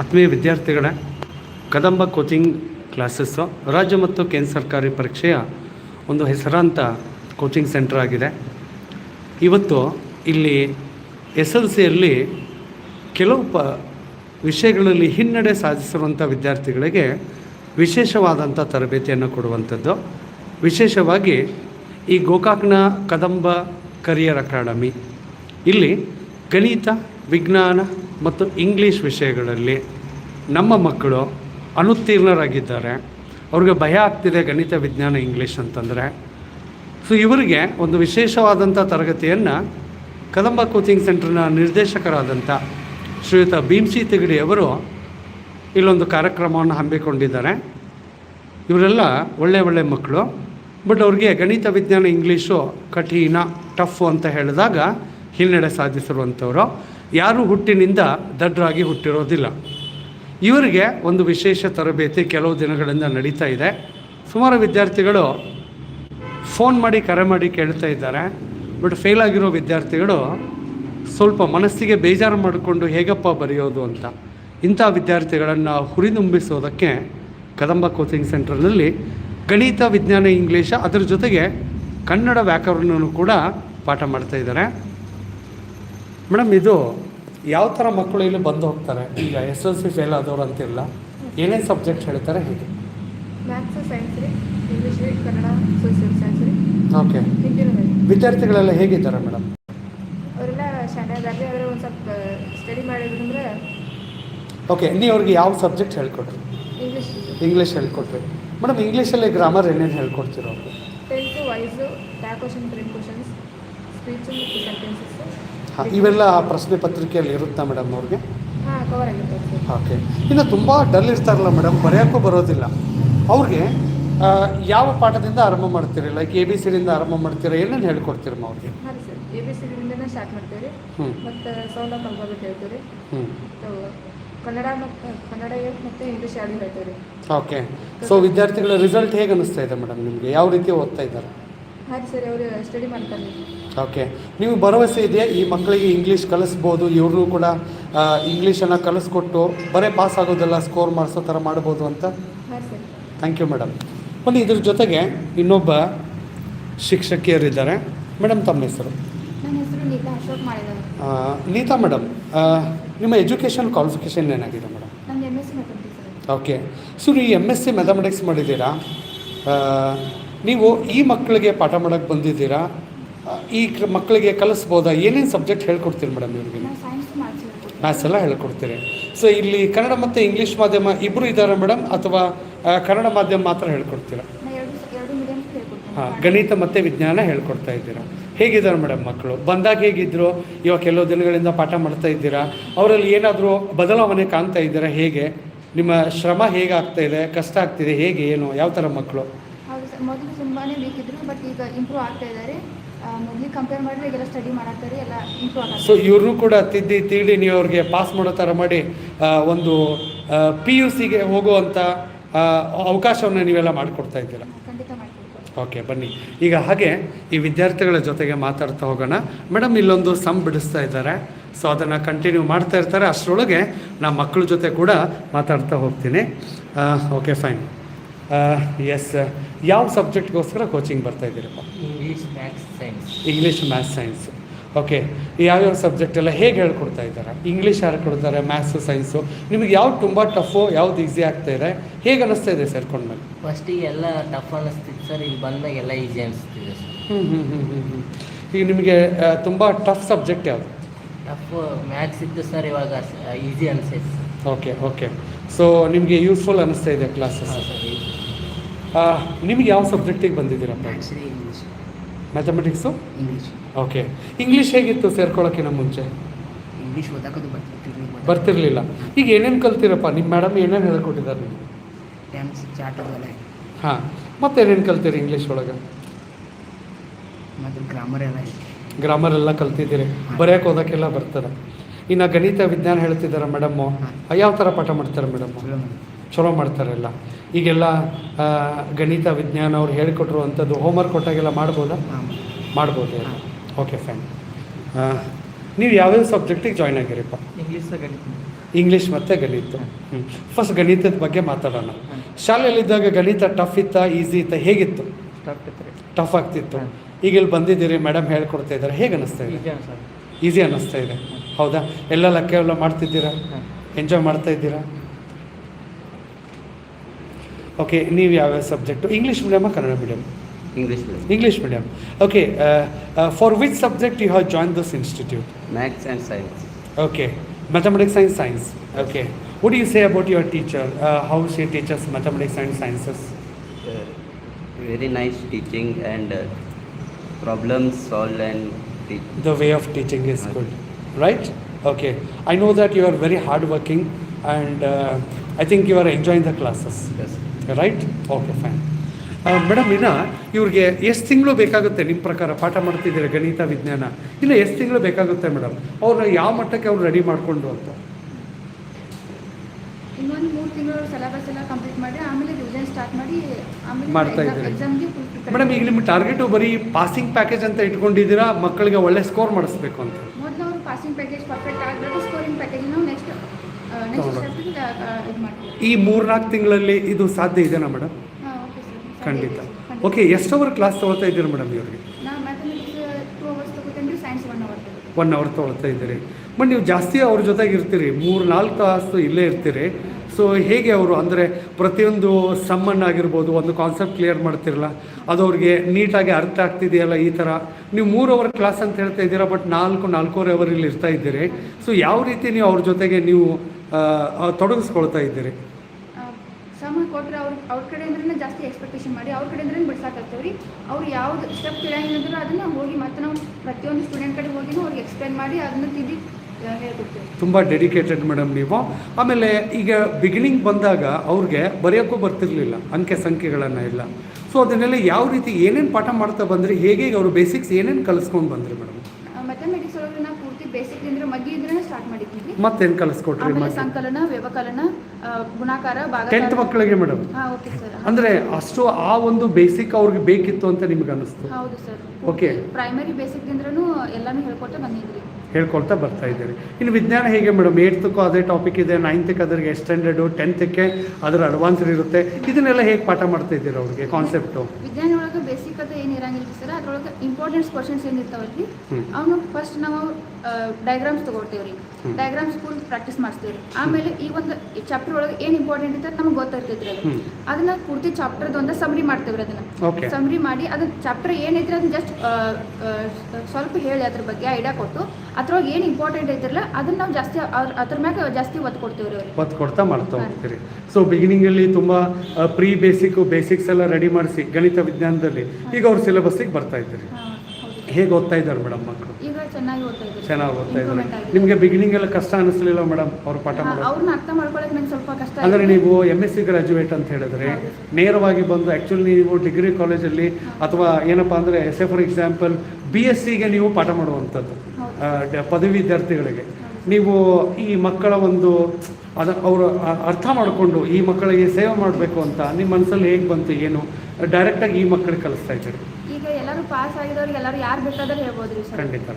ಆತ್ಮೀಯ ವಿದ್ಯಾರ್ಥಿಗಳೇ, Kadamba coaching classes ರಾಜ್ಯ ಮತ್ತು ಕೇಂದ್ರ ಸರ್ಕಾರಿ ಪರೀಕ್ಷೆಯ ಒಂದು ಹೆಸರಾಂತ ಕೋಚಿಂಗ್ ಸೆಂಟರ್ ಆಗಿದೆ. ಇವತ್ತು ಇಲ್ಲಿ ಎಸ್ ಎಲ್ ಸಿಯಲ್ಲಿ ಕೆಲವು ಪ ವಿಷಯಗಳಲ್ಲಿ ಹಿನ್ನಡೆ ಸಾಧಿಸಿರುವಂಥ ವಿದ್ಯಾರ್ಥಿಗಳಿಗೆ ವಿಶೇಷವಾದಂಥ ತರಬೇತಿಯನ್ನು ಕೊಡುವಂಥದ್ದು. ವಿಶೇಷವಾಗಿ ಈ ಗೋಕಾಕ್ನ ಕದಂಬ ಕರಿಯರ್ ಅಕಾಡೆಮಿ. ಇಲ್ಲಿ ಗಣಿತ, ವಿಜ್ಞಾನ ಮತ್ತು ಇಂಗ್ಲೀಷ್ ವಿಷಯಗಳಲ್ಲಿ ನಮ್ಮ ಮಕ್ಕಳು ಅನುತ್ತೀರ್ಣರಾಗಿದ್ದಾರೆ. ಅವ್ರಿಗೆ ಭಯ ಆಗ್ತಿದೆ ಗಣಿತ, ವಿಜ್ಞಾನ, ಇಂಗ್ಲೀಷ್ ಅಂತಂದರೆ. ಸೊ ಇವರಿಗೆ ಒಂದು ವಿಶೇಷವಾದಂಥ ತರಗತಿಯನ್ನು ಕದಂಬ ಕೋಚಿಂಗ್ ಸೆಂಟರ್ನ ನಿರ್ದೇಶಕರಾದಂಥ ಶ್ರೀಯುತ ಭೀಮ್ಸಿ ತಿಗಡಿ ಅವರು ಇಲ್ಲೊಂದು ಕಾರ್ಯಕ್ರಮವನ್ನು ಹಮ್ಮಿಕೊಂಡಿದ್ದಾರೆ. ಇವರೆಲ್ಲ ಒಳ್ಳೆ ಒಳ್ಳೆ ಮಕ್ಕಳು. ಬಟ್ ಅವ್ರಿಗೆ ಗಣಿತ, ವಿಜ್ಞಾನ, ಇಂಗ್ಲೀಷು ಕಠಿಣ, ಟಫ್ ಅಂತ ಹೇಳಿದಾಗ ಹಿನ್ನಡೆ ಸಾಧಿಸಿರುವಂಥವ್ರು. ಯಾರೂ ಹುಟ್ಟಿನಿಂದ ದಡ್ಡರಾಗಿ ಹುಟ್ಟಿರೋದಿಲ್ಲ. ಇವರಿಗೆ ಒಂದು ವಿಶೇಷ ತರಬೇತಿ ಕೆಲವು ದಿನಗಳಿಂದ ನಡೀತಾ ಇದೆ. ಸುಮಾರು ವಿದ್ಯಾರ್ಥಿಗಳು ಫೋನ್ ಮಾಡಿ ಕರೆ ಮಾಡಿ ಕೇಳ್ತಾ ಇದ್ದಾರೆ. ಬಟ್ ಫೇಲ್ ಆಗಿರೋ ವಿದ್ಯಾರ್ಥಿಗಳು ಸ್ವಲ್ಪ ಮನಸ್ಸಿಗೆ ಬೇಜಾರು ಮಾಡಿಕೊಂಡು ಹೇಗಪ್ಪ ಬರೆಯೋದು ಅಂತ. ಇಂಥ ವಿದ್ಯಾರ್ಥಿಗಳನ್ನು ಹುರಿದುಂಬಿಸೋದಕ್ಕೆ ಕದಂಬ ಕೋಚಿಂಗ್ ಸೆಂಟರ್ನಲ್ಲಿ ಗಣಿತ, ವಿಜ್ಞಾನ, ಇಂಗ್ಲೀಷ ಅದರ ಜೊತೆಗೆ ಕನ್ನಡ ವ್ಯಾಕರಣವನ್ನು ಕೂಡ ಪಾಠ ಮಾಡ್ತಾ ಇದ್ದಾರೆ. ಮೇಡಮ್ ಇದು ಯಾವ ಥರ ಮಕ್ಕಳು ಇಲ್ಲಿ ಬಂದು ಹೋಗ್ತಾರೆ? ಈಗ ಎಸ್ ಎಲ್ ಸಿ ಫೇಲ್ ಆದವ್ರು ಅಂತಿಲ್ಲ. ಏನೇನು ಸಬ್ಜೆಕ್ಟ್ ಹೇಳ್ತಾರೆ ಹೇಗೆ ಮ್ಯಾಥ್ಸ್ ಸೈನ್ಸ್ ರೀ ಇಂಗ್ಲೀಷ್ ರೀ ಕನ್ನಡ ಸೋಷಿಯಲ್ ಸೈನ್ಸ್ ರೀ ಓಕೆ ಹಿಂದಿನೂ ವಿದ್ಯಾರ್ಥಿಗಳೆಲ್ಲ ಹೇಗಿದ್ದಾರೆ ಮೇಡಮ್? ಅವರೆಲ್ಲ ಒಂದು ಸ್ವಲ್ಪ ಸ್ಟಡಿ ಮಾಡಿದ್ರಂದ್ರೆ ಓಕೆ ನೀವು ಅವ್ರಿಗೆ ಯಾವ ಸಬ್ಜೆಕ್ಟ್ ಹೇಳ್ಕೊಟ್ರಿ? ಇಂಗ್ಲೀಷ್ ಇಂಗ್ಲೀಷ್ ಹೇಳ್ಕೊಟ್ರಿ. ಮೇಡಮ್ ಇಂಗ್ಲೀಷಲ್ಲಿ ಗ್ರಾಮರ್ ಏನೇನು ಹೇಳ್ಕೊಡ್ತೀರೋ? Tenth wise tag question print questions speech ಮತ್ತು ಸೆಂಟೆನ್ಸಸ್ ಹಾಂ ಇವೆಲ್ಲ ಪ್ರಶ್ನೆ ಪತ್ರಿಕೆಯಲ್ಲಿ ಇರುತ್ತಾ ಮೇಡಮ್ ಅವ್ರಿಗೆ? ಓಕೆ. ಇನ್ನು ತುಂಬ ಡಲ್ ಇರ್ತಾರಲ್ಲ ಮೇಡಮ್ ಬರೆಯೋಕ್ಕೂ ಬರೋದಿಲ್ಲ. ಅವ್ರಿಗೆ ಯಾವ ಪಾಠದಿಂದ ಆರಂಭ ಮಾಡ್ತೀರಿ? ಲೈಕ್ ಎ ಬಿ ಸಿಡಿಂದ ಆರಂಭ ಮಾಡ್ತೀರಾ? ಏನೇನು ಹೇಳ್ಕೊಡ್ತೀರಮ್ಮ ಅವ್ರಿಗೆ? ಎ ಬಿ ಸಿ ಡಿಯಿಂದನೇ ಸ್ಟಾರ್ಟ್ ಮಾಡ್ತೀವಿ ಮತ್ತು ಆಫ್ ಅಲ್ಫಾಬೆಟ್ ಹೇಳ್ತೀವಿ ಕನ್ನಡ ಮತ್ತು ಕನ್ನಡ ಮತ್ತು ಇಂಗ್ಲೀಷ್ ಎರಡು ಹೇಳ್ತೀವಿ ಓಕೆ. ಸೊ ವಿದ್ಯಾರ್ಥಿಗಳ ರಿಸಲ್ಟ್ ಹೇಗೆ ಇದೆ ಮೇಡಮ್ ನಿಮಗೆ? ಯಾವ ರೀತಿ ಓದ್ತಾ ಇದ್ದಾರೆ? ಹಾಂ ಸರ್ ಅವರು ಸ್ಟಡಿ ಮಾಡ್ತಾರೆ. ಓಕೆ. ನೀವು ಭರವಸೆ ಇದೆಯಾ? ಈ ಮಕ್ಕಳಿಗೆ ಇಂಗ್ಲೀಷ್ ಕಲಿಸ್ಬೋದು ಇವ್ರನ್ನೂ ಕೂಡ ಇಂಗ್ಲೀಷನ್ನು ಕಲಿಸ್ಕೊಟ್ಟು ಬರೀ ಪಾಸ್ ಆಗೋದಲ್ಲ ಸ್ಕೋರ್ ಮಾಡಿಸೋ ಥರ ಮಾಡ್ಬೋದು ಅಂತ? ಥ್ಯಾಂಕ್ ಯು ಮೇಡಮ್ ಒಂದು ಇದ್ರ ಜೊತೆಗೆ ಇನ್ನೊಬ್ಬ ಶಿಕ್ಷಕಿಯರಿದ್ದಾರೆ. ಮೇಡಮ್ ತಮ್ಮ ಹೆಸರು? ನೀತಾ ಮೇಡಮ್ ನಿಮ್ಮ ಎಜುಕೇಷನ್ ಕ್ವಾಲಿಫಿಕೇಷನ್ ಏನಾಗಿದೆ ಮೇಡಮ್ ಓಕೆ. ಸರ್ ಸೊ ಈ ಎಂ ಎಸ್ ಸಿ ಮ್ಯಾಥಮೆಟಿಕ್ಸ್ ಮಾಡಿದ್ದೀರಾ ನೀವು ಈ ಮಕ್ಕಳಿಗೆ ಪಾಠ ಮಾಡೋಕ್ಕೆ ಬಂದಿದ್ದೀರಾ? ಈ ಮಕ್ಕಳಿಗೆ ಕಲಿಸ್ಬೋದಾ? ಏನೇನು ಸಬ್ಜೆಕ್ಟ್ ಹೇಳ್ಕೊಡ್ತೀರಿ ಮೇಡಮ್ ಇವ್ರಿಗೆ? ಮ್ಯಾಥ್ಸ್ ಎಲ್ಲ ಹೇಳ್ಕೊಡ್ತೀರಿ. ಸೊ ಇಲ್ಲಿ ಕನ್ನಡ ಮತ್ತು ಇಂಗ್ಲೀಷ್ ಮಾಧ್ಯಮ ಇಬ್ಬರು ಇದ್ದಾರೆ ಮೇಡಮ್ ಅಥವಾ ಕನ್ನಡ ಮಾಧ್ಯಮ ಮಾತ್ರ ಹೇಳ್ಕೊಡ್ತೀರಾ? ಹಾಂ ಗಣಿತ ಮತ್ತು ವಿಜ್ಞಾನ ಹೇಳ್ಕೊಡ್ತಾ ಇದ್ದೀರಾ? ಹೇಗಿದ್ದಾರೆ ಮೇಡಮ್ ಮಕ್ಕಳು? ಬಂದಾಗ ಹೇಗಿದ್ದರು ಇವಾಗ ಕೆಲವು ದಿನಗಳಿಂದ ಪಾಠ ಮಾಡ್ತಾ ಇದ್ದೀರಾ? ಅವರಲ್ಲಿ ಏನಾದರೂ ಬದಲಾವಣೆ ಕಾಣ್ತಾ ಇದ್ದೀರಾ? ಹೇಗೆ? ನಿಮ್ಮ ಶ್ರಮ ಹೇಗೆ ಆಗ್ತಾ ಇದೆ? ಕಷ್ಟ ಆಗ್ತಿದೆ? ಹೇಗೆ? ಏನು? ಯಾವ ಥರ ಮಕ್ಕಳು? ಮೊದಲು ತುಂಬಾ ಬೇಕಿದ್ರು ಬಟ್ ಈಗ ಇಂಪ್ರೂವ್ ಆಗ್ತಾ ಇದ್ದಾರೆ. ಮೊದಲಿಗೆ ಕಂಪೇರ್ ಮಾಡಿದ್ರೆ ಈಗೆಲ್ಲ ಸ್ಟಡಿ ಮಾಡಾಕ್ತಾರೆ ಎಲ್ಲ ಇಂಪ್ರೂವ್ ಸೊ ಇವ್ರನ್ನೂ ಕೂಡ ತಿದ್ದಿ ತೀಡಿ ನೀವು ಅವ್ರಿಗೆ ಪಾಸ್ ಮಾಡೋ ಥರ ಮಾಡಿ ಒಂದು ಪಿ ಯು ಸಿಗೆ ಹೋಗುವಂಥ ಅವಕಾಶವನ್ನು ನೀವೆಲ್ಲ ಮಾಡಿಕೊಡ್ತಾ ಇದ್ದೀರಾ? ಖಂಡಿತ ಓಕೆ ಬನ್ನಿ. ಈಗ ಹಾಗೆ ಈ ವಿದ್ಯಾರ್ಥಿಗಳ ಜೊತೆಗೆ ಮಾತಾಡ್ತಾ ಹೋಗೋಣ. ಮೇಡಮ್ ಇಲ್ಲೊಂದು ಸಮ್ ಬಿಡಿಸ್ತಾ ಇದ್ದಾರೆ. ಸೊ ಅದನ್ನು ಕಂಟಿನ್ಯೂ ಮಾಡ್ತಾ ಇರ್ತಾರೆ. ಅಷ್ಟರೊಳಗೆ ನಮ್ಮ ಮಕ್ಕಳ ಜೊತೆ ಕೂಡ ಮಾತಾಡ್ತಾ ಹೋಗ್ತೀನಿ. ಓಕೆ ಫೈನ್ ಎಸ್ ಯಾವ ಸಬ್ಜೆಕ್ಟ್ಗೋಸ್ಕರ ಕೋಚಿಂಗ್ ಬರ್ತಾ ಇದ್ದೀರಪ್ಪ? English maths science English maths science okay ಯಾವ್ಯಾವ ಸಬ್ಜೆಕ್ಟ್ ಎಲ್ಲ ಹೇಗೆ ಹೇಳ್ಕೊಡ್ತಾ ಇದ್ದಾರೆ? ಇಂಗ್ಲೀಷ್ ಯಾರು ಕೊಡ್ತಾರೆ? ಮ್ಯಾಥ್ಸು ಸೈನ್ಸು ನಿಮಗೆ ಯಾವ್ದು ತುಂಬ ಟಫು ಯಾವ್ದು ಈಸಿ ಆಗ್ತಾ ಇದೆ? ಹೇಗೆ ಅನಿಸ್ತಾ ಇದೆ ಸರ್ ಸೇರ್ಕೊಂಡ್ಮೇಲೆ ಫಸ್ಟಿಗೆ ಎಲ್ಲ ಟಫ್ ಅನ್ನಿಸ್ತಿತ್ತು ಸರ್ ಇಲ್ಲಿ ಬಂದಾಗ ಎಲ್ಲ ಈಸಿ ಅನಿಸ್ತಿದೆ ಸರ್. ಹ್ಞೂ ಹ್ಞೂ ಹ್ಞೂ ಹ್ಞೂ ಹ್ಞೂ ಈಗ ನಿಮಗೆ ತುಂಬ ಟಫ್ ಸಬ್ಜೆಕ್ಟ್ ಯಾವುದು? ಟಫ್ ಮ್ಯಾಥ್ಸ್ ಇತ್ತು ಸರ್ ಇವಾಗ ಈಸಿ ಅನಿಸ್ತೈತೆ ಸರ್. ಓಕೆ ಓಕೆ ಸೊ ನಿಮಗೆ ಯೂಸ್ಫುಲ್ ಅನಿಸ್ತಾ ಇದೆ ಕ್ಲಾಸಸ್ ನಿಮಗೆ ಯಾವ ಸಬ್ಜೆಕ್ಟಿಗೆ ಬಂದಿದ್ದೀರಾ English mathematics English okay English ಹೇಗಿತ್ತು ಸೇರ್ಕೊಳ್ಳೋಕ್ಕಿಂತ ಮುಂಚೆ? ಇಂಗ್ಲೀಷ್ ಓದೋದು ಬರ್ತಿರ್ಲಿಲ್ಲ. ಬರ್ತಿರ್ಲಿಲ್ಲ. ಈಗ ಏನೇನು ಕಲ್ತಿರಪ್ಪ? ನಿಮ್ಮ ಮೇಡಮ್ ಏನೇನು ಹೇಳ್ಕೊಟ್ಟಿದ್ದಾರೆ ನಿಮಗೆ? ಟೆನ್ಸ್ ಚಾಟ್ ಅದೆಲ್ಲ ಹಾಂ. ಮತ್ತೇನೇನು ಕಲ್ತೀರಿ ಇಂಗ್ಲೀಷ್ ಒಳಗೆ? ಮತ್ತು ಗ್ರಾಮರ್ ಎಲ್ಲ ಗ್ರಾಮರ್ ಎಲ್ಲ ಕಲ್ತಿದ್ದೀರಿ. ಬರೆಯೋಕೆ ಓದೋಕ್ಕೆಲ್ಲ ಬರ್ತಾರೆ. ಇನ್ನು ಗಣಿತ ವಿಜ್ಞಾನ ಹೇಳ್ತಿದ್ದಾರೆ ಮೇಡಮ್ಮು ಯಾವ ಥರ ಪಾಠ ಮಾಡ್ತಾರೆ ಮೇಡಮ್ಮು ಚಲೋ ಮಾಡ್ತಾರೆ ಎಲ್ಲ. ಈಗೆಲ್ಲ ಗಣಿತ ವಿಜ್ಞಾನ ಅವ್ರು ಹೇಳಿಕೊಟ್ರು ಅಂಥದ್ದು ಹೋಮ್ವರ್ಕ್ ಕೊಟ್ಟಾಗೆಲ್ಲ ಮಾಡ್ಬೋದಾ? ಮಾಡ್ಬೋದು. ಓಕೆ ಫೈನ್ ನೀವು ಯಾವ್ಯಾವ ಸಬ್ಜೆಕ್ಟಿಗೆ ಜಾಯ್ನ್ ಆಗಿರಿಪ್ಪ? ಇಂಗ್ಲೀಷ್ ಗಣಿತ. ಇಂಗ್ಲೀಷ್ ಮತ್ತು ಗಣಿತ. ಹ್ಞೂ ಫಸ್ಟ್ ಗಣಿತದ ಬಗ್ಗೆ ಮಾತಾಡೋಣ. ಶಾಲೆಯಲ್ಲಿದ್ದಾಗ ಗಣಿತ ಟಫ್ ಇತ್ತಾ ಈಸಿ ಇತ್ತಾ ಹೇಗಿತ್ತು? ಟಫ್ ಇತ್ತು ಟಫ್ ಆಗ್ತಿತ್ತು. ಈಗ ಇಲ್ಲಿ ಬಂದಿದ್ದೀರಿ ಮೇಡಮ್ ಹೇಳ್ಕೊಡ್ತಾ ಇದ್ದಾರೆ. ಹೇಗೆ ಅನ್ನಿಸ್ತಾ ಇದೆ? ಈಸಿ ಅನ್ನಿಸ್ತಾ ಇದೆ. ಹೌದಾ? ಎಲ್ಲ ಲೆಕ್ಕ ಎಲ್ಲ ಮಾಡ್ತಿದ್ದೀರಾ ಎಂಜಾಯ್ ಮಾಡ್ತಾ ಇದ್ದೀರಾ? ಓಕೆ ನೀವು ಯಾವ್ಯಾವ subject English ಮೀಡಿಯಮಾ Kannada medium English medium. English medium okay for which subject you have join this institute Maths and science. Okay, mathematics and science. Okay. What do you say about your teacher? Uh, how she teaches mathematics and sciences? Uh, very nice teaching and uh, problems solved and teach. The way of teaching is good, right? Okay. I know that you are very hardworking and uh, I think you are enjoying the classes, Yes. right? Okay fine madam ಇನ್ನು ಇವ್ರಿಗೆ ಎಷ್ಟು ತಿಂಗಳು ಬೇಕಾಗುತ್ತೆ ನಿಮ್ಮ ಪ್ರಕಾರ ಪಾಠ ಮಾಡ್ತಿದ್ದೀರಾ ಗಣಿತ ವಿಜ್ಞಾನ? ಇಲ್ಲ ಎಷ್ಟು ತಿಂಗಳು ಬೇಕಾಗುತ್ತೆ ಮೇಡಮ್? ಅವ್ರನ್ನ ಯಾವ ಮಟ್ಟಕ್ಕೆ ಅವ್ರು ರೆಡಿ ಮಾಡಿಕೊಂಡು ಅಂತ? ಇನ್ನೊಂದು ಮೂರು ತಿಂಗಳು ಸಿಲೆಬಸ್ ಎಲ್ಲ ಕಂಪ್ಲೀಟ್ ಮಾಡಿ ಆಮೇಲೆ ರಿವಿಷನ್ ಸ್ಟಾರ್ಟ್ ಮಾಡಿ ಆಮೇಲೆ ಮಾಡ್ತಾ ಇದ್ದೀರಿ. ಮೇಡಮ್ ಈಗ ನಿಮ್ಮ ಟಾರ್ಗೆಟು ಬರೀ ಪಾಸಿಂಗ್ ಪ್ಯಾಕೇಜ್ ಅಂತ ಇಟ್ಕೊಂಡಿದ್ದೀರಾ ಮಕ್ಕಳಿಗೆ ಒಳ್ಳೆ ಸ್ಕೋರ್ ಮಾಡಿಸ್ಬೇಕು ಅಂತ? ಮೊದಲು ಅವರು ಪಾಸಿಂಗ್ ಪ್ಯಾಕೇಜ್ ಪರ್ಫೆಕ್ಟ್ ಆಗಬೇಕು ಸ್ಕೋರಿಂಗ್ ಪ್ಯಾಕೇಜ್ ನಾವು ನೆಕ್ಸ್ಟ್ ನೆಕ್ಸ್ಟ್ ಇದು ಮಾಡ್ತೀವಿ. ಈ ಮೂರ್ನಾಲ್ಕು ತಿಂಗಳಲ್ಲಿ ಇದು ಸಾಧ್ಯ ಇದೆನಾ ಮೇಡಮ್? ಖಂಡಿತ. ಓಕೆ ಎಷ್ಟು ಅವರ್ ಕ್ಲಾಸ್ ತೊಗೊಳ್ತಾ ಇದ್ದೀರಾ ಮೇಡಮ್ ಇವರಿಗೆ? ಒನ್ ಅವರ್ ತಗೊಳ್ತಾ ಇದ್ದೀರಿ. ಬಟ್ ನೀವು ಜಾಸ್ತಿ ಅವ್ರ ಜೊತೆಗೆ ಇರ್ತೀರಿ. ಮೂರು ನಾಲ್ಕು ತಾಸು ಇಲ್ಲೇ ಇರ್ತೀರಿ. ಸೊ ಹೇಗೆ ಅವರು ಅಂದರೆ ಪ್ರತಿಯೊಂದು ಸಮ್ಮನ್ ಆಗಿರ್ಬೋದು ಒಂದು ಕಾನ್ಸೆಪ್ಟ್ ಕ್ಲಿಯರ್ ಮಾಡ್ತಿರಲ್ಲ ಅದು ಅವ್ರಿಗೆ ನೀಟಾಗಿ ಅರ್ಥ ಆಗ್ತಿದೆಯಲ್ಲ ಈ ಥರ. ನೀವು ಮೂರು ಅವರ್ ಕ್ಲಾಸ್ ಅಂತ ಹೇಳ್ತಾ ಇದ್ದೀರಾ ಬಟ್ ನಾಲ್ಕು ನಾಲ್ಕೂವರೆ ಅವರ್ ಇಲ್ಲಿ ಇರ್ತಾ ಇದ್ದೀರಿ. ಸೊ ಯಾವ ರೀತಿ ನೀವು ಅವ್ರ ಜೊತೆಗೆ ನೀವು ತೊಡಗಿಸ್ಕೊಳ್ತಾ ಇದ್ದೀರಿ? ಕೊಟ್ಟರೆ ಅವ್ರ ಅವ್ರ ಕಡೆಯಿಂದನೇ ಜಾಸ್ತಿ ಎಕ್ಸ್ಪೆಕ್ಟೇಷನ್ ಮಾಡಿ ಅವ್ರ ಕಡೆಯಿಂದ ಬಿಡ್ಸಾಕತ್ತೇವೆ ರೀ. ಅವ್ರು ಯಾವ್ದು ಸ್ಟೆಪ್ ತಿಳಿಯಂಗಿದ್ರೆ ಅದನ್ನು ಹೋಗಿ ಮತ್ತೆ ನಾವು ಪ್ರತಿಯೊಂದು ಸ್ಟೂಡೆಂಟ್ ಕಡೆ ಹೋಗಿನೂ ಅವ್ರಿಗೆ ಎಕ್ಸ್ಪ್ಲೇನ್ ಮಾಡಿ ಅದನ್ನ ತಿದ್ದಿ ತುಂಬ ಡೆಡಿಕೇಟೆಡ್ ಮೇಡಮ್ ನೀವು. ಆಮೇಲೆ ಈಗ ಬಿಗಿನಿಂಗ್ ಬಂದಾಗ ಅವ್ರಿಗೆ ಬರೆಯೋಕ್ಕೂ ಬರ್ತಿರ್ಲಿಲ್ಲ ಅಂಕೆ ಸಂಖ್ಯೆಗಳನ್ನು ಇಲ್ಲ ಸೊ ಅದನ್ನೆಲ್ಲ ಯಾವ ರೀತಿ ಏನೇನು ಪಾಠ ಮಾಡ್ತಾ ಬಂದರೆ ಹೇಗೆ ಅವರು ಬೇಸಿಕ್ಸ್ ಏನೇನು ಕಲಿಸ್ಕೊಂಡು ಬಂದ್ರಿ ಮೇಡಮ್ ಮ್ಯಾಥಮೆಟಿಕ್ಸ್ ಒಳಗೆ ನಾವು ಬೇಸಿಕ್ ಅಂದ್ರೆ ಮಗ್ಗಿ ಇದ್ರೆ ಸ್ಟಾರ್ಟ್ ಮಾಡಿದ್ವಿ ಮತ್ತೇನು ಕಲಿಸ್ಕೊಟ್ರಿ ಆಮೇಲೆ ಸಂಕಲನ ವ್ಯವಕಲನ ಗುಣಾಕಾರ ಟೆಂತ್ ಭಾಗಾಕಾರ ಮಕ್ಕಳಿಗೆ ಮೇಡಮ್ ಹಾಂ ಓಕೆ ಸರ್ ಅಂದರೆ ಅಷ್ಟು ಆ ಒಂದು ಬೇಸಿಕ್ ಅವ್ರಿಗೆ ಬೇಕಿತ್ತು ಅಂತ ನಿಮ್ಗೆ ಅನಿಸ್ತು? ಹೌದು ಸರ್ ಓಕೆ ಪ್ರೈಮರಿ ಬೇಸಿಕ್ ಇಂದ್ರೂ ಎಲ್ಲಾನು ಹೇಳ್ಕೊಟ್ಟೆ ಬಂದಿದ್ರಿ ಹೇಳ್ಕೊಳ್ತಾ ಬರ್ತಾ ಇದ್ದೀರಿ. ಇನ್ನು ವಿಜ್ಞಾನ ಹೇಗೆ ಮೇಡಮ್ ಏಟ್ತಕ್ಕೂ ಅದೇ ಟಾಪಿಕ್ ಇದೆ ನೈನ್ತಕ್ಕೆ ಅದ್ರಿಗೆ ಎಕ್ಸ್ಟೆಂಡೆಡು ಟೆಂತ್ಕ್ಕೆ ಅದರ ಅಡ್ವಾನ್ಸ್ ಇರುತ್ತೆ. ಇದನ್ನೆಲ್ಲ ಹೇಗೆ ಪಾಠ ಮಾಡ್ತಾ ಇದ್ದೀರಾ ಅವ್ರಿಗೆ ಕಾನ್ಸೆಪ್ಟು ವಿಜ್ಞಾನ ಒಳಗೆ ಬೇಸಿಕ್ ಅದು ಏನು ಇರಂಗಿಲ್ಲ ಸರ್ ಅದ್ರೊಳಗೆ ಇಂಪಾರ್ಟೆಂಟ್ ಕ್ವಶನ್ಸ್ ಹ್ಮ್. ಅವನು ಫಸ್ಟ್ ನಾವು ಡಯಾಗ್ರಾಮ್ಸ್ ತೊಗೊಳ್ತೀವಿ ರೀ. ಡಯಾಗ್ರಾಮ್ಸ್ ಫುಲ್ ಸ್ಕೂಲ್ ಪ್ರಾಕ್ಟೀಸ್ ಮಾಡ್ತೀವಿ ರೀ. ಆಮೇಲೆ ಈ ಒಂದು ಚಾಪ್ಟರ್ ಒಳಗೆ ಏನು ಇಂಪಾರ್ಟೆಂಟ್ ಇರ್ತದೆ ನಮ್ಗೆ ಗೊತ್ತಿರ್ತೈತೆ ರೀ ಅದು. ಅದನ್ನ ಪೂರ್ತಿ ಚಾಪ್ಟರ್ದು ಒಂದು ಸಮರಿ ಮಾಡ್ತೇವ್ರಿ ಅದನ್ನ. ಸಮರಿ ಮಾಡಿ ಅದನ್ನ ಚಾಪ್ಟರ್ ಏನೈತ್ರಿ ಅದನ್ನ ಜಸ್ಟ್ ಸ್ವಲ್ಪ ಹೇಳಿ ಅದ್ರ ಬಗ್ಗೆ ಐಡಿಯಾ ಕೊಟ್ಟು ಅದ್ರೊಳಗೆ ಏನು ಇಂಪಾರ್ಟೆಂಟ್ ಐತಿರಲ್ಲ ಅದನ್ನ ನಾವು ಜಾಸ್ತಿ ಅದ್ರ ಮ್ಯಾಗ ಜಾಸ್ತಿ ಒತ್ತು ಕೊಡ್ತೀವಿ ರೀ ಒತ್ತು ಕೊಡ್ತಾ ಮಾಡ್ತಾ ಹೋಗ್ತೀರಿ. ಸೊ ಬಿಗಿನಿಂಗಲ್ಲಿ ತುಂಬಾ ಪ್ರೀ ಬೇಸಿಕ್ ಬೇಸಿಕ್ಸ್ ಎಲ್ಲ ರೆಡಿ ಮಾಡಿಸಿ ಗಣಿತ ವಿಜ್ಞಾನದಲ್ಲಿ ಈಗ ಅವ್ರ ಸಿಲೆಬಸ್ಸಿಗೆ ಬರ್ತಾ ಇದ್ದೀರಿ. ಹೇಗೆ ಓದ್ತಾ ಇದ್ದಾರೆ ಮೇಡಮ್ ಮಕ್ಕಳು ಈಗ ಚೆನ್ನಾಗಿ ಓದ್ತಾ ಇದ್ದಾರೆ. ಚೆನ್ನಾಗಿ ಓದ್ತಾ ಇದ್ದಾರೆ. Improvement ಆಗಿದೆ. ನಿಮಗೆ ಬಿಗಿನಿಂಗ್ ಎಲ್ಲ ಕಷ್ಟ ಅನಿಸ್ಲಿಲ್ಲ ಮೇಡಮ್ ಅವ್ರ ಪಾಠ ಹಾ, ಮಾಡೋದು ಅವ್ರನ್ನ ಅರ್ಥ ಮಾಡ್ಕೊಳಕ್ ನಂಗೆ ಸ್ವಲ್ಪ ಕಷ್ಟ ಅಂದರೆ ಆಗಿದೆ. ನೀವು ಎಂ ಎಸ್ ಸಿ ಗ್ರಾಜುಯೇಟ್ ಅಂತ ಹೇಳಿದ್ರೆ ಹೌದು ಸರ್. ನೇರವಾಗಿ ಬಂದು ಆ್ಯಕ್ಚುಲಿ ನೀವು ಡಿಗ್ರಿ ಕಾಲೇಜಲ್ಲಿ ಅಥವಾ ಏನಪ್ಪ ಅಂದರೆ S A for example B S ಸಿಗೆ ನೀವು ಪಾಠ ಮಾಡುವಂಥದ್ದು ಹೌದು. ಆ, ಡ- ಪದವಿ ವಿದ್ಯಾರ್ಥಿಗಳಿಗೆ. ನೀವು ಈ ಮಕ್ಕಳ ಒಂದು ಅದ ಅವರು ಅರ್ಥ ಮಾಡಿಕೊಂಡು ಈ ಮಕ್ಕಳಿಗೆ ಸೇವೆ ಮಾಡಬೇಕು ಅಂತ ನಿಮ್ಮ ಮನಸ್ಸಲ್ಲಿ ಹೇಗೆ ಬಂತು ಏನು? ಡೈರೆಕ್ಟಾಗಿ ಈ ಮಕ್ಕಳಿಗೆ ಕಲಿಸ್ತಾ ಇದ್ದೀರಿ. ಪಾಸ್ ಆಗಿದವ್ರಿಗೆ ಎಲ್ಲರೂ ಯಾರು ಬೇಕಾದ್ರೆ ಹೇಳ್ಬೋದ್ರಿ ಸರ್? ಖಂಡಿತ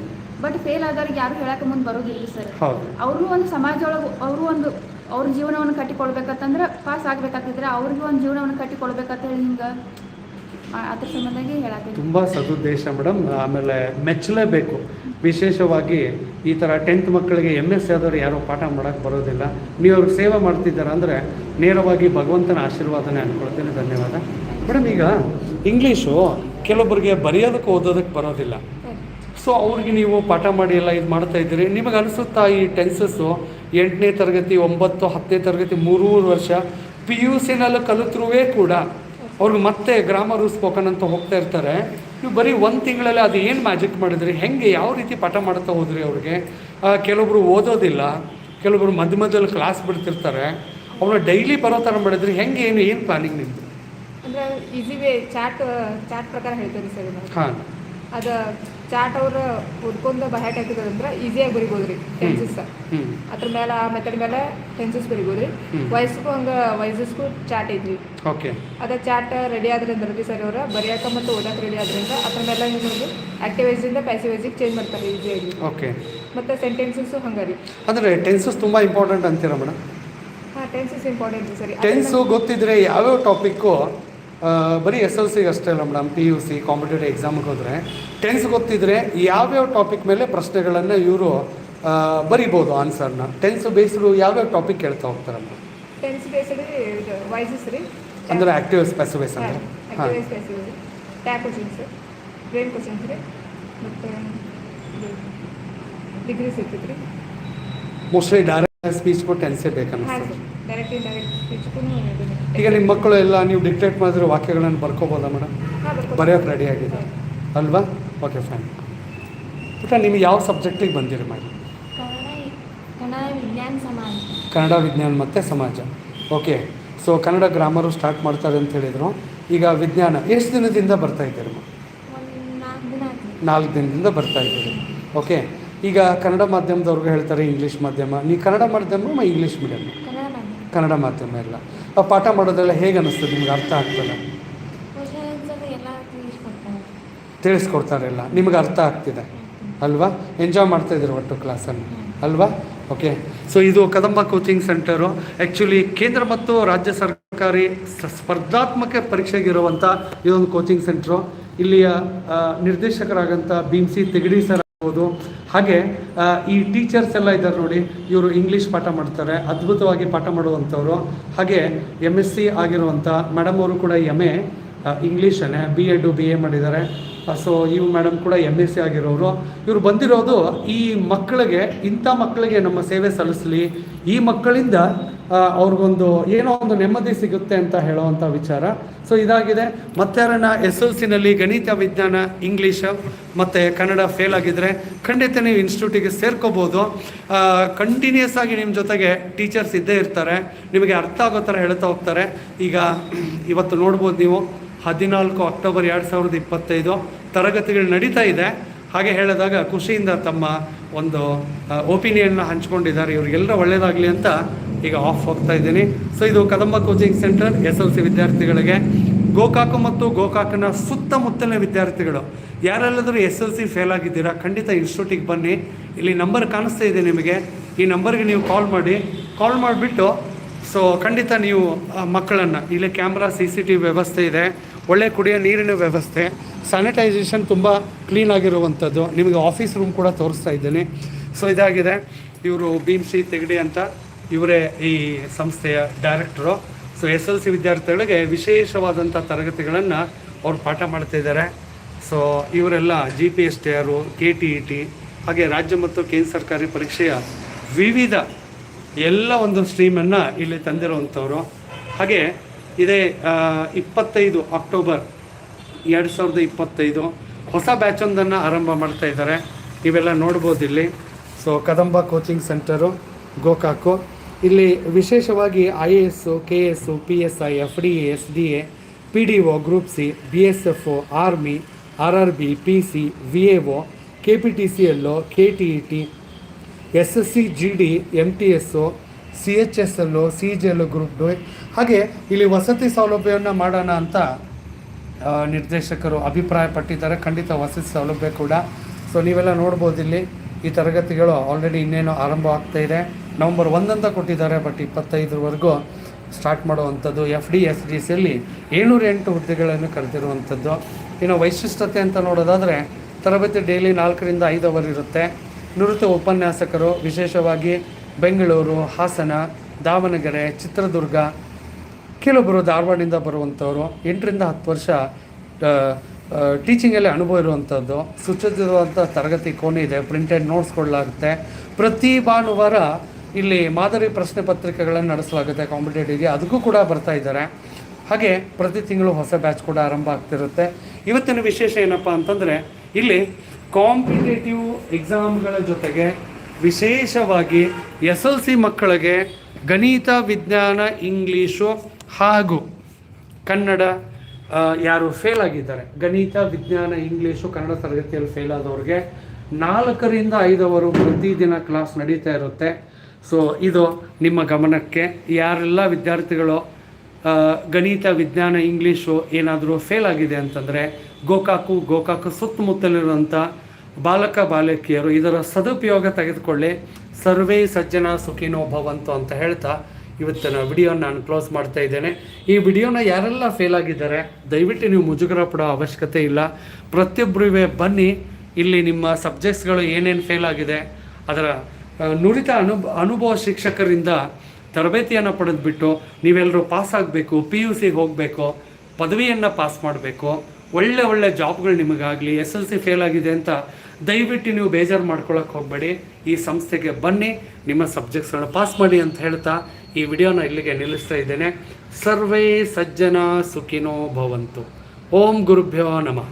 ಬಟ್ ಫೇಲ್ ಆದವ್ರಿಗೆ ಯಾರು ಹೇಳಕ್ಕೆ ಮುಂದೆ ಬರೋದಿಲ್ಲ ಸರ್? ಹೌದು. ಅವರು ಒಂದು ಸಮಾಜ ಒಳಗೆ ಅವರು ಒಂದು ಅವ್ರ ಜೀವನವನ್ನು ಕಟ್ಟಿಕೊಳ್ಬೇಕಂತಂದ್ರೆ ಪಾಸ್ ಆಗ್ಬೇಕಾಗ್ತಿದ್ರೆ ಅವ್ರಿಗೂ ಒಂದು ಜೀವನವನ್ನು ಕಟ್ಟಿಕೊಳ್ಬೇಕಂತ ಹೇಳಿ ಹಿಂಗೆ ಅದ್ರ ಸಂಬಂಧಾಗಿ ಹೇಳಕ್ಕೆ ತುಂಬ ಸದುದ್ದೇಶ ಮೇಡಮ್. ಆಮೇಲೆ ಮೆಚ್ಚಲೇಬೇಕು. ವಿಶೇಷವಾಗಿ ಈ ಥರ ಟೆಂತ್ ಮಕ್ಕಳಿಗೆ ಎಂ ಎಸ್ ಆದವರು ಯಾರೂ ಪಾಠ ಮಾಡೋಕ್ಕೆ ಬರೋದಿಲ್ಲ. ನೀವು ಅವ್ರಿಗೆ ಸೇವೆ ಮಾಡ್ತಿದ್ದಾರೆ ಅಂದರೆ ನೇರವಾಗಿ ಭಗವಂತನ ಆಶೀರ್ವಾದನೇ ಅಂದ್ಕೊಳ್ತೀನಿ ಧನ್ಯವಾದ. ಮೇಡಮ್ ಈಗ ಇಂಗ್ಲೀಷು ಕೆಲವೊಬ್ಬರಿಗೆ ಬರೆಯೋದಕ್ಕೆ ಓದೋದಕ್ಕೆ ಬರೋದಿಲ್ಲ. ಸೊ ಅವ್ರಿಗೆ ನೀವು ಪಾಠ ಮಾಡಿ ಎಲ್ಲ ಇದು ಮಾಡ್ತಾ ಇದ್ದೀರಿ. ನಿಮಗೆ ಅನಿಸುತ್ತಾ ಈ ಟೆನ್ಸಸ್ಸು ಎಂಟನೇ ತರಗತಿ, ಒಂಬತ್ತು, ಹತ್ತನೇ ತರಗತಿ ಮೂರೂರು ವರ್ಷ ಪಿ ಯು ಸಿನಲ್ಲಿ ಕಲಿತ್ರೂ ಕೂಡ ಅವ್ರಿಗೆ ಮತ್ತೆ ಗ್ರಾಮರ್ ಸ್ಪೋಕನ್ ಅಂತ ಹೋಗ್ತಾ ಇರ್ತಾರೆ. ನೀವು ಬರೀ ಒಂದು ತಿಂಗಳಲ್ಲಿ ಅದು ಏನು ಮ್ಯಾಜಿಕ್ ಮಾಡಿದ್ರಿ? ಹೆಂಗೆ ಯಾವ ರೀತಿ ಪಾಠ ಮಾಡ್ತಾ ಹೋದ್ರಿ ಅವ್ರಿಗೆ? ಕೆಲವೊಬ್ರು ಓದೋದಿಲ್ಲ. ಕೆಲವೊಬ್ರು ಮಧ್ಯ ಮಧ್ಯದಲ್ಲಿ ಕ್ಲಾಸ್ ಬಿಡ್ತಿರ್ತಾರೆ. ಅವ್ರನ್ನ ಡೈಲಿ ಬರೋ ಥರ ಮಾಡಿದ್ರಿ. ಹೆಂಗೆ ಏನು ಏನು ಪ್ಲಾನಿಂಗ್ ನಿಮ್ಮದು ಅಂದ್ರೆ ಈಸಿ ವೇ ಚಾಟ್ ಚಾಟ್ ಪ್ರಕಾರ ಹೇಳ್ತೇವೆ ಸರ್ ಅದ ಹಾಂ. ಅದು ಚಾಟ್ ಅವ್ರ ಓದ್ಕೊಂಡು ಬಹ್ಯಾಟ್ ಹಾಕಿದ್ರಂದ್ರೆ ಈಸಿಯಾಗಿ ಬರಿಬೋದ್ರಿ ಟೆನ್ಸಸ್ ಅದ್ರ ಮೇಲೆ ಆ ಮೆಥಡ್ ಮೇಲೆ ಟೆನ್ಸಸ್ ಬರಿಬೋದ್ರಿ ರೀ ಹಂಗ ವಾಯ್ಸಸ್ಗೂ ಚಾಟ್ ಐತ್ರಿ. ಓಕೆ. ಅದ ಚಾಟ್ ರೆಡಿ ಆದ್ರಿಂದ ರೀ ಸರ್ ಅವರ ಬರಿಯಾಕ ಮತ್ತು ಓದಕ್ಕೆ ರೆಡಿ ಆದ್ರಿಂದ ಅದ್ರ ಮೇಲೆ ನಿಮಗೆ ಆಕ್ಟಿವ್ ವೈಸಿಂದ ಪ್ಯಾಸಿವ್ ವೈಸಿಗೆ ಚೇಂಜ್ ಮಾಡ್ತಾರೆ ಈಸಿಯಾಗಿ ಓಕೆ. ಮತ್ತು ಸೆಂಟೆನ್ಸಸ್ಸು ಹಂಗೆ ರೀ. ಅಂದರೆ ಟೆನ್ಸಸ್ ತುಂಬ ಇಂಪಾರ್ಟೆಂಟ್ ಅಂತೀರಾ ಮೇಡಮ್ ಹಾ ಟೆನ್ಸಸ್ ಇಂಪಾರ್ಟೆಂಟ್ ಸರಿ. ಟೆನ್ಸು ಗೊತ್ತಿದ್ರೆ ಯಾವ್ಯಾವ ಟಾಪಿಕ್ಕು ಬರೀ ಎಸ್ ಎಲ್ ಸಿಗೆ ಅಷ್ಟೇ ಅಲ್ಲ madam P U C competitive ಎಕ್ಸಾಮ್ಗೆ ಹೋದರೆ. ಟೆನ್ಸ್ ಗೊತ್ತಿದ್ರೆ ಯಾವ್ಯಾವ ಟಾಪಿಕ್ ಮೇಲೆ ಪ್ರಶ್ನೆಗಳನ್ನು ಇವರು ಬರಿಬೋದು ಆನ್ಸರ್ನ ಟೆನ್ಸ್ ಬೇಸ್ಡು ಯಾವ್ಯಾವ ಟಾಪಿಕ್ ಕೇಳ್ತಾ ಹೋಗ್ತಾರೆ ಮೇಡಮ್? ಟೆನ್ಸ್ ಬೇಸ್ಡ್ ಇದು ರೀ. ಅಂದರೆ ಆಕ್ಟಿವ್ ಸ್ಪೆಸಿಫೈಸ್ ಅಂದರೆ. ಹಾಂ ಕ್ವಶನ್ಸ್ ಬ್ರೇನ್ ಕ್ವಶನ್ಸ್ ರೀ. ಮತ್ತು ಮೋಸ್ಟ್ಲಿ ಡೈರೆಕ್ಟ್ ಸ್ಪೀಚ್ಗೂ ಟೆನ್ಸೇ ಬೇಕನ್ನ ಬೇಕನ್ನಿಸ್ತದೆ. ಸರ್ ಡೈರೆಕ್ಟ್ ಸ್ಪೀಚ್ಗೂ ಈಗ ನಿಮ್ಮ ಮಕ್ಕಳು ಎಲ್ಲ ನೀವು ಡಿಕ್ಟೇಟ್ ಮಾಡಿದ್ರೆ ವಾಕ್ಯಗಳನ್ನು ಬರ್ಕೋಬೋದಾ ಮೇಡಮ್? ಬರೆಯೋಕೆ ರೆಡಿ ಆಗಿದೆ ಅಲ್ವಾ? ಓಕೆ ಫೈನ್ ಪುಟ ನಿಮಗೆ ಯಾವ ಸಬ್ಜೆಕ್ಟಿಗೆ ಬಂದಿರಿ ಮೇಡಮ್? ಕನ್ನಡ ವಿಜ್ಞಾನ ಸಮಾಜ. ಕನ್ನಡ ವಿಜ್ಞಾನ ಮತ್ತು ಸಮಾಜ. Okay so Kannada grammar start ಮಾಡ್ತಾರೆ ಅಂತ ಹೇಳಿದರು. ಈಗ ವಿಜ್ಞಾನ ಎಷ್ಟು ದಿನದಿಂದ ಬರ್ತಾ ಇದ್ದೀರಿ ನಾಲ್ಕು ದಿನದಿಂದ ಬರ್ತಾ ಇದ್ದೀರಿ. ಓಕೆ ಈಗ ಕನ್ನಡ ಮಾಧ್ಯಮದವ್ರಿಗೆ ಹೇಳ್ತಾರೆ ಇಂಗ್ಲೀಷ್ ಮಾಧ್ಯಮ. ನೀ ಕನ್ನಡ ಮಾಧ್ಯಮ ಇಂಗ್ಲೀಷ್ ಮೀಡಿಯಮ್ ಕನ್ನಡ ಮಾಧ್ಯಮ ಎಲ್ಲ. ಪಾಠ ಮಾಡೋದೆಲ್ಲ ಹೇಗೆ ಅನ್ನಿಸ್ತದೆ? ನಿಮ್ಗೆ ಅರ್ಥ ಆಗ್ತದೆ? ತಿಳಿಸ್ಕೊಡ್ತಾರೆಲ್ಲ. ನಿಮ್ಗೆ ಅರ್ಥ ಆಗ್ತಿದೆ. ಅಲ್ವಾ? ಎಂಜಾಯ್ ಮಾಡ್ತಾ ಇದ್ದೀರಿ ಒಟ್ಟು ಕ್ಲಾಸನ್ನು. ಅಲ್ವಾ? ಓಕೆ ಸೊ ಇದು ಕದಂಬ ಕೋಚಿಂಗ್ ಸೆಂಟರು ಆ್ಯಕ್ಚುಲಿ ಕೇಂದ್ರ ಮತ್ತು ರಾಜ್ಯ ಸರ್ಕಾರಿ ಸ- ಸ್ಪರ್ಧಾತ್ಮಕ ಪರೀಕ್ಷೆಗಿರುವಂಥ ಇದೊಂದು ಕೋಚಿಂಗ್ ಸೆಂಟ್ರು ಇಲ್ಲಿಯ ನಿರ್ದೇಶಕರಾಗಂಥ ಭೀಮ್ಸಿ ತೆಗಡಿ ಸರ್ ಆಗ್ಬೋದು. ಹಾಗೆ ಈ ಟೀಚರ್ಸ್ ಎಲ್ಲ ಇದ್ದಾರೆ ನೋಡಿ, ಇವರು ಇಂಗ್ಲೀಷ್ ಪಾಠ ಮಾಡ್ತಾರೆ, ಅದ್ಭುತವಾಗಿ ಪಾಠ ಮಾಡುವಂಥವ್ರು. ಹಾಗೆ ಎಂ ಎಸ್ ಸಿ ಆಗಿರುವಂಥ ಮೇಡಮ್ ಅವರು ಕೂಡ ಎಂ ಎ ಇಂಗ್ಲೀಷನ್ನೇ ಬಿ ಎಡು ಬಿ ಎ ಮಾಡಿದ್ದಾರೆ. ಸೊ ಇವು ಮೇಡಮ್ ಕೂಡ ಎಂ ಎಸ್ ಸಿ ಆಗಿರೋರು. ಇವರು ಬಂದಿರೋದು ಈ ಮಕ್ಕಳಿಗೆ, ಇಂಥ ಮಕ್ಕಳಿಗೆ ನಮ್ಮ ಸೇವೆ ಸಲ್ಲಿಸಲಿ. ಈ ಮಕ್ಕಳಿಂದ ಅವ್ರಿಗೊಂದು ಏನೋ ಒಂದು ನೆಮ್ಮದಿ ಸಿಗುತ್ತೆ ಅಂತ ಹೇಳುವಂಥ ವಿಚಾರ. ಸೊ ಇದಾಗಿದೆ. ಮತ್ತಾರನ್ನ ಎಸ್ ಎಲ್ ಸಿನಲ್ಲಿ ಗಣಿತ, ವಿಜ್ಞಾನ ಇಂಗ್ಲೀಷ್ ಮತ್ತು ಕನ್ನಡ ಫೇಲ್ ಆಗಿದ್ದರೆ ಖಂಡಿತ ನೀವು ಇನ್ಸ್ಟಿಟ್ಯೂಟಿಗೆ ಸೇರ್ಕೋಬೋದು. ಕಂಟಿನ್ಯೂಸ್ ಆಗಿ ನಿಮ್ಮ ಜೊತೆಗೆ ಟೀಚರ್ಸ್ ಇದ್ದೇ ಇರ್ತಾರೆ. ನಿಮಗೆ ಅರ್ಥ ಆಗೋ ಥರ ಹೇಳ್ತಾ ಹೋಗ್ತಾರೆ. ಈಗ, ಇವತ್ತು ನೋಡ್ಬೋದು ನೀವು. ಹದಿನಾಲ್ಕು ಅಕ್ಟೋಬರ್ ಎರಡು ಸಾವಿರದ ಇಪ್ಪತ್ತೈದು ತರಗತಿಗಳು ನಡೀತಾ ಇದೆ. ಹಾಗೆ ಹೇಳಿದಾಗ ಖುಷಿಯಿಂದ ತಮ್ಮ ಒಂದು ಒಪಿನಿಯನ್ನ ಹಂಚ್ಕೊಂಡಿದ್ದಾರೆ. ಇವರಿಗೆಲ್ಲ ಒಳ್ಳೆಯದಾಗಲಿ ಅಂತ ಈಗ ಆಫ್ ಹೋಗ್ತಾ ಇದ್ದೀನಿ. ಸೊ ಇದು Kadamba coaching centre S L C ವಿದ್ಯಾರ್ಥಿಗಳಿಗೆ, ಗೋಕಾಕು ಮತ್ತು ಗೋಕಾಕನ ಸುತ್ತಮುತ್ತಲಿನ ವಿದ್ಯಾರ್ಥಿಗಳು. ಯಾರೆಲ್ಲಾದರೂ ಎಸ್ ಎಲ್ ಸಿ ಫೇಲ್ ಆಗಿದ್ದೀರಾ, ಖಂಡಿತ ಇನ್ಸ್ಟಿಟ್ಯೂಟಿಗೆ ಬನ್ನಿ. ಇಲ್ಲಿ ನಂಬರ್ ಕಾಣಿಸ್ತಾ ಇದೆ ನಿಮಗೆ. ಈ ನಂಬರ್ಗೆ ನೀವು ಕಾಲ್ ಮಾಡಿ. ಕಾಲ್ ಮಾಡಿಬಿಟ್ಟು ಸೊ ಖಂಡಿತ ನೀವು ಮಕ್ಕಳನ್ನು, ಇಲ್ಲಿ ಕ್ಯಾಮ್ರಾ ಸಿ ಸಿ ಟಿ ವ್ಯವಸ್ಥೆ ಇದೆ. ಒಳ್ಳೆ ಕುಡಿಯೋ ನೀರಿನ ವ್ಯವಸ್ಥೆ ಸ್ಯಾನಿಟೈಸೇಷನ್ ತುಂಬ ಕ್ಲೀನ್ ಆಗಿರುವಂಥದ್ದು. ನಿಮಗೆ ಆಫೀಸ್ ರೂಮ್ ಕೂಡ ತೋರಿಸ್ತಾ ಇದ್ದೀನಿ. ಸೊ ಇದಾಗಿದೆ. ಇವರು ಭೀಮ್ಸಿ ತೆಗಡಿ ಅಂತ ಇವರೇ ಈ ಸಂಸ್ಥೆಯ director so S L C ವಿದ್ಯಾರ್ಥಿಗಳಿಗೆ ವಿಶೇಷವಾದಂಥ ತರಗತಿಗಳನ್ನು ಅವ್ರು ಪಾಠ ಮಾಡ್ತಾ ಇದ್ದಾರೆ. ಸೊ ಇವರೆಲ್ಲ G P S T R K T E T ಹಾಗೆ ರಾಜ್ಯ ಮತ್ತು ಕೇಂದ್ರ ಸರ್ಕಾರಿ ಪರೀಕ್ಷೆಯ ವಿವಿಧ ಎಲ್ಲ ಒಂದು ಸ್ಟ್ರೀಮನ್ನು ಇಲ್ಲಿ ತಂದಿರುವಂಥವ್ರು. ಹಾಗೆ ಇದೇ ಇಪ್ಪತ್ತೈದು ಅಕ್ಟೋಬರ್ ಎರಡು ಸಾವಿರದ ಇಪ್ಪತ್ತೈದು. ಹೊಸ ಬ್ಯಾಚೊಂದನ್ನು ಆರಂಭ ಮಾಡ್ತಾ ಇದ್ದಾರೆ. ನೀವೆಲ್ಲ ನೋಡ್ಬೋದು ಇಲ್ಲಿ. So Kadamba coaching centre Gokak. ಇಲ್ಲಿ ವಿಶೇಷವಾಗಿ I A S K S P S I F D A S D A P D O group C B S F O army R R B P C V A O K P T C L K T E T S S C G D M T S C H S L C G L group D. ಹಾಗೆ ಇಲ್ಲಿ ವಸತಿ ಸೌಲಭ್ಯವನ್ನು ಮಾಡೋಣ ಅಂತ ನಿರ್ದೇಶಕರು ಅಭಿಪ್ರಾಯ ಪಟ್ಟಿದ್ದಾರೆ ಖಂಡಿತ ವಸತಿ ಸೌಲಭ್ಯ ಕೂಡ. ಸೊ ನೀವೆಲ್ಲ ನೋಡ್ಬೋದು ಇಲ್ಲಿ ಈ ತರಗತಿಗಳು ಆಲ್ರೆಡಿ ಇನ್ನೇನು ಆರಂಭ ಆಗ್ತಾ ಇದೆ. ನವಂಬರ್ ಒಂದಂತ ಕೊಟ್ಟಿದ್ದಾರೆ ಬಟ್ ಇಪ್ಪತ್ತೈದರವರೆಗೂ ಸ್ಟಾರ್ಟ್ ಮಾಡುವಂಥದ್ದು ಎಫ್ ಡಿ ಎಸ್ ಡಿ ಸಿಯಲ್ಲಿ ಏಳ್ನೂರ ಎಂಟು ಹುದ್ದೆಗಳನ್ನು ಕರೆದಿರುವಂಥದ್ದು. ಇನ್ನು ವೈಶಿಷ್ಟ್ಯತೆ ಅಂತ ನೋಡೋದಾದರೆ, ತರಬೇತಿ ಡೈಲಿ ನಾಲ್ಕರಿಂದ ಐದು ಅವರ್ ಇರುತ್ತೆ ನಿವೃತ್ತ ಉಪನ್ಯಾಸಕರು, ವಿಶೇಷವಾಗಿ ಬೆಂಗಳೂರು, ಹಾಸನ, ದಾವಣಗೆರೆ, ಚಿತ್ರದುರ್ಗ ಕೆಲವೊಬ್ಬರು ಧಾರವಾಡದಿಂದ ಬರುವಂಥವ್ರು, ಎಂಟರಿಂದ ಹತ್ತು ವರ್ಷ ಟೀಚಿಂಗಲ್ಲಿ ಅನುಭವ ಇರುವಂಥದ್ದು. ಸುಚ್ಚಿರುವಂಥ ತರಗತಿ ಕೋಣೆ ಇದೆ ಪ್ರಿಂಟೆಡ್ ನೋಟ್ಸ್ ಕೊಡಲಾಗುತ್ತೆ. ಪ್ರತಿ ಭಾನುವಾರ ಇಲ್ಲಿ ಮಾದರಿ ಪ್ರಶ್ನೆ ಪತ್ರಿಕೆಗಳನ್ನು ನಡೆಸಲಾಗುತ್ತೆ ಕಾಂಪಿಟೇಟಿವ್ಗೆ ಅದಕ್ಕೂ ಕೂಡ ಬರ್ತಾ ಇದ್ದಾರೆ. ಹಾಗೆ ಪ್ರತಿ ತಿಂಗಳು ಹೊಸ ಬ್ಯಾಚ್ ಕೂಡ ಆರಂಭ ಆಗ್ತಿರುತ್ತೆ. ಇವತ್ತಿನ ವಿಶೇಷ ಏನಪ್ಪ ಅಂತಂದರೆ, ಇಲ್ಲಿ ಕಾಂಪಿಟೇಟಿವ್ ಎಕ್ಸಾಮ್ಗಳ ಜೊತೆಗೆ ವಿಶೇಷವಾಗಿ ಎಸ್ ಎಲ್ ಸಿ ಮಕ್ಕಳಿಗೆ ಗಣಿತ, ವಿಜ್ಞಾನ, ಇಂಗ್ಲೀಷು ಹಾಗೂ ಕನ್ನಡ ಯಾರು ಫೇಲ್ ಆಗಿದ್ದಾರೆ. ಗಣಿತ, ವಿಜ್ಞಾನ, ಇಂಗ್ಲೀಷು, ಕನ್ನಡ ತರಗತಿಯಲ್ಲಿ ಫೇಲ್ ಆದವ್ರಿಗೆ ನಾಲ್ಕರಿಂದ ಐದವರು ಪ್ರತಿದಿನ ಕ್ಲಾಸ್ ನಡೀತಾ ಇರುತ್ತೆ. ಸೊ ಇದು ನಿಮ್ಮ ಗಮನಕ್ಕೆ ಯಾರೆಲ್ಲ ವಿದ್ಯಾರ್ಥಿಗಳು ಗಣಿತ, ವಿಜ್ಞಾನ, ಇಂಗ್ಲೀಷು ಏನಾದರೂ ಫೇಲ್ ಆಗಿದೆ ಅಂತಂದರೆ ಗೋಕಾಕು ಗೋಕಾಕು ಸುತ್ತಮುತ್ತಲಿರುವಂಥ ಬಾಲಕ ಬಾಲಕಿಯರು ಇದರ ಸದುಪಯೋಗ ತೆಗೆದುಕೊಳ್ಳಿ. ಸರ್ವೇ ಸಜ್ಜನ ಸುಖಿನೋ ಭವಂತು ಅಂತ ಹೇಳ್ತಾ ಇವತ್ತಿನ ವಿಡಿಯೋನ ನಾನು ಕ್ಲೋಸ್ ಮಾಡ್ತಾ ಇದ್ದೇನೆ. ಈ ವಿಡಿಯೋನ ಯಾರೆಲ್ಲ ಫೇಲ್ ಆಗಿದ್ದಾರೆ, ದಯವಿಟ್ಟು ನೀವು ಮುಜುಗರ ಪಡೋ ಅವಶ್ಯಕತೆ ಇಲ್ಲ. ಪ್ರತಿಯೊಬ್ಬರಿವೆ ಬನ್ನಿ. ಇಲ್ಲಿ ನಿಮ್ಮ ಸಬ್ಜೆಕ್ಟ್ಸ್ಗಳು ಏನೇನು ಫೇಲ್ ಆಗಿದೆ, ಅದರ ನುರಿತ ಅನುಭ ಅನುಭವ ಶಿಕ್ಷಕರಿಂದ ತರಬೇತಿಯನ್ನು ಪಡೆದುಬಿಟ್ಟು ನೀವೆಲ್ಲರೂ ಪಾಸ್ ಆಗಬೇಕು, ಪಿ ಯು ಸಿಗೆ ಹೋಗಬೇಕು, ಪದವಿಯನ್ನು ಪಾಸ್ ಮಾಡಬೇಕು. ಒಳ್ಳೆ ಒಳ್ಳೆ ಜಾಬ್ಗಳು ನಿಮಗಾಗಲಿ, ಎಸ್ ಎಲ್ ಸಿ ಫೇಲ್ ಆಗಿದೆ ಅಂತ ದಯವಿಟ್ಟು ನೀವು ಬೇಜಾರು ಮಾಡ್ಕೊಳ್ಳೋಕೆ ಹೋಗಬೇಡಿ. ಈ ಸಂಸ್ಥೆಗೆ ಬನ್ನಿ, ನಿಮ್ಮ ಸಬ್ಜೆಕ್ಟ್ಸ್ಗಳನ್ನ ಪಾಸ್ ಮಾಡಿ ಅಂತ ಹೇಳ್ತಾ ಈ ವಿಡಿಯೋನ ಇಲ್ಲಿಗೆ ನಿಲ್ಲಿಸ್ತಾ ಇದ್ದೇನೆ. ಸರ್ವೇ ಸಜ್ಜನ ಸುಖಿನೋ ಭವಂತು. ಓಂ ಗುರುಭ್ಯೋ ನಮಃ.